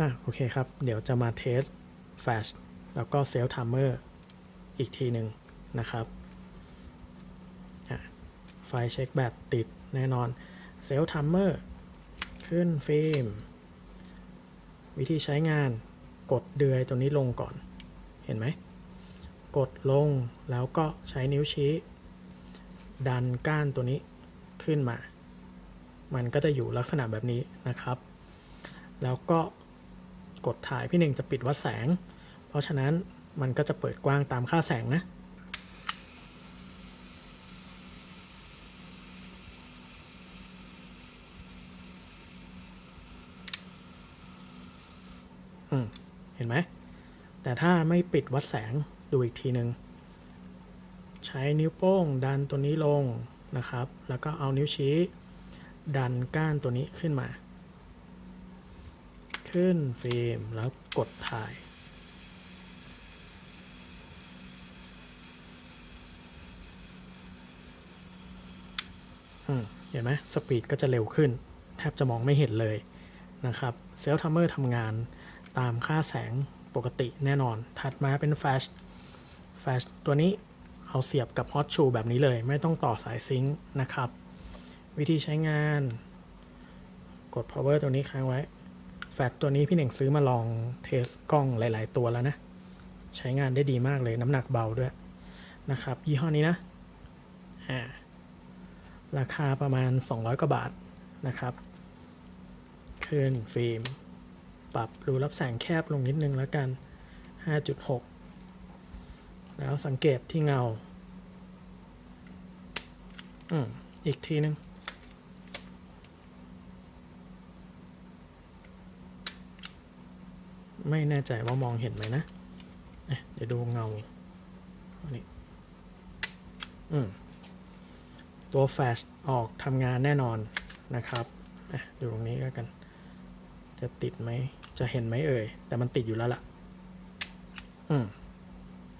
อะโอเคครับ เดี๋ยวจะมาเทสแฟลชแล้วก็เซล l ์ i มเมอร์อีกทีหนึ่งนะครับไฟเช็คแบตติดแน่นอนเซล l ์ i มเมอร์ขึ้นฟิล์ม วิธีใช้งานกดเดือยตัวนี้ลงก่อนเห็นไหม กดลงแล้วก็ใช้นิ้วชี้ ดันก้านตัวนี้ขึ้นมา มันก็จะอยู่ลักษณะแบบนี้นะครับ แล้วก็ กดถ่ายพี่หนึ่งจะปิดวัดแสง เพราะฉะนั้นมันก็จะเปิดกว้างตามค่าแสงนะอืมเห็นไหม แต่ถ้าไม่ปิดวัดแสงดูอีกทีหนึ่งใช้นิ้วโป้งดันตัวนี้ลงนะครับ แล้วก็เอานิ้วชี้ ดันก้านตัวนี้ขึ้นมา ขึ้นฟิล์มแล้วกดถ่ายเห็นไหมสปีดก็จะเร็วขึ้น แทบจะมองไม่เห็นเลยนะครับเซลล์ทัมเมอร์ทำงานตามค่าแสงปกติแน่นอน ถัดมาเป็นแฟลชแฟลชตัวนี้เอาเสียบกับฮอตชูแบบนี้เลย ไม่ต้องต่อสายซิงค์นะครับ วิธีใช้งาน กด power ตัวนี้ค้างไว้ แฟลชตัวนี้พี่หน่งซื้อมาลองเทสกล้องหลาย ๆ ตัวแล้วนะ ใช้งานได้ดีมากเลยน้ำหนักเบาด้วยนะครับ ยี่ห้อนี้นะอ่าราคาประมาณ 200 กว่าบาทนะครับขึ้นฟิล์ม ปรับรูรับแสงแคบลงนิดนึงแล้วกัน 5.6 แล้วสังเกตที่เงา อืม อีกทีนึง ไม่แน่ใจว่ามองเห็นไหมนะเดี๋ยวดูเงาอันนี้อืมตัวแฟลชออกทำงานแน่นอนนะครับดูตรงนี้ก็กัน จะติดไหม จะเห็นไหมเอ่ย แต่มันติดอยู่แล้วล่ะ อืม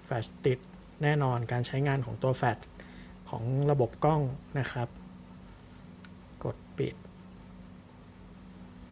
แฟลชติดแน่นอนการใช้งานของตัวแฟลชของระบบกล้องนะครับ กดปิด